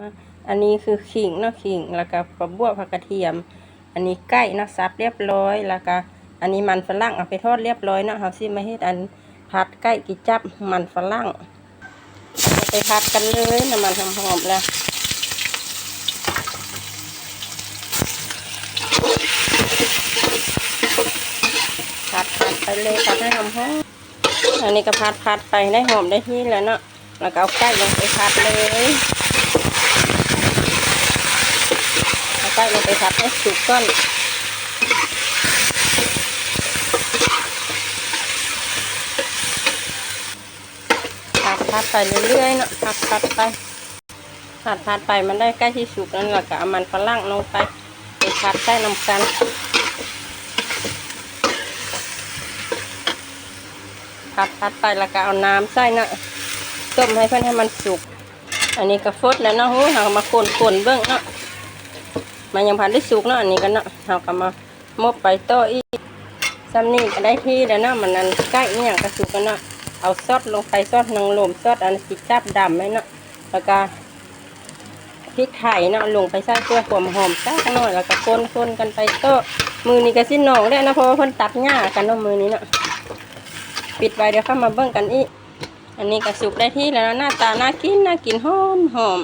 มาอันนี้คือขิงเนาะขิงแล้วก็ปลาบวผักกระเทียม อันนี้ไก่เนาะซับเรียบร้อยแล้วก็อันนี้มันฝรั่งเอาไปทอดเรียบร้อยเนาะเฮาสิมาเฮ็ดอันผัดไก่กิจับมันฝรั่งไปผัดกันเลยน้ำมันหอมๆแล้วผัดผัดไปเลยผัดให้หอมอันนี้ก็ผัดผัดไปได้หอมได้ที่แล้วเนาะแล้วก็เอาไก่ลงไปผัดเลย เอาไก่ลงไปผัดให้สุกก่อนผัดผัดไปเรื่อยๆเนาะผัดผัดไปผัดผัดไปมันได้ใกล้ที่สุกแล้วเราก็เอามันฝรั่งลงไปไปผัดใส่น้ำกันผัดผัดไปแล้วก็เอาน้ำใส่เนาะต้มให้เพื่อนให้มันสุก อันนี้ก็ฟดแล้วเนาะหูเราก็มาคนคนๆเบื้องเนาะมันยังพันได้สุกเนาะอันนี้กันเนาะเราก็มามบไปต่ออีกซ้ำนี่ก็ได้ที่แล้วเนาะมันนั้นใกล้เนี่ยกระสุกกันเนาะเอาซอสลงไปซอสนางลมซอสอันสิจับดำไว้เนาะแล้วก็พริกไทยเนาะลงไปใส่เพื่อความหอมสักหน่อยแล้วก็คนคนๆกันไปต่อมือนี้ก็สิ้นหนองได้วนะเพราะว่าเพิ่นตัดหญ้ากันเนาะมือนี้เนาะปิดไว้เดี๋ยวเข้ามาเบิ่งกันอีก อันนี้ก็สุกได้ที่แล้วหน้าตาน่ากินน่ากินหอมหอม